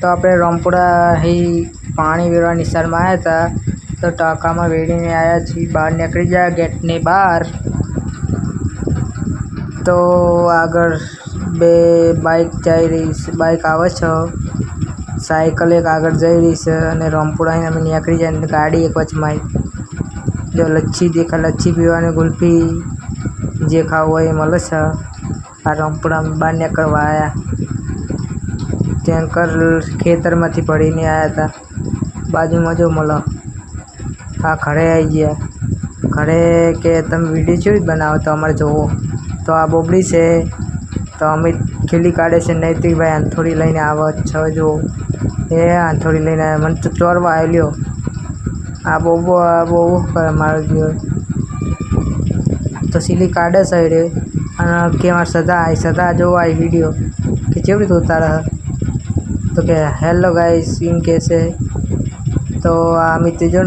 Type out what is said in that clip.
તો આપણે રમપુડા અહીં પાણી વેરવા નિશાળમાં આવ્યા હતા તો ટાંકામાં વેરીને આવ્યા છીએ. બહાર નીકળી ગયા ગેટની બહાર. તો આગળ બે બાઈક જઈ રહી છે. બાઈક આવે છે. સાયકલ એક આગળ જઈ રહી છે અને રમપુડાની અમે નીકળી જાય ગાડી એક વચમાં જો લચ્છી દેખા, લચ્છી પીવાની ગુલ્ફી જે ખાવું હોય એ મળે છે. આ રમપુડા બહાર નીકળવા આવ્યા ટેન્કર ખેતરમાંથી ભરીને આવ્યા હતા બાજુમાં જો મળો આ ઘરે આવી ગયા. ઘરે કે તમે વીડિયો જેવી બનાવો તો અમારે જોવો. તો આ બોબડી છે. તો અમે ખીલી કાઢે છે નૈતિકભાઈ આંથોડી લઈને આવે છ જો. એ આંથોડી લઈને મને તો ચોરવા આવ્યો આ બોબો, આ બહુ કરે મારો ગયો. તો સીલી કાઢે સાઈડે અને કે મારે સદા આવી સદા જોવા આવી વીડિયો. કે કેવી રીતે ઉતારે? તો કે હેલો ગાઈસ કહે છે? તો આ અમિત જો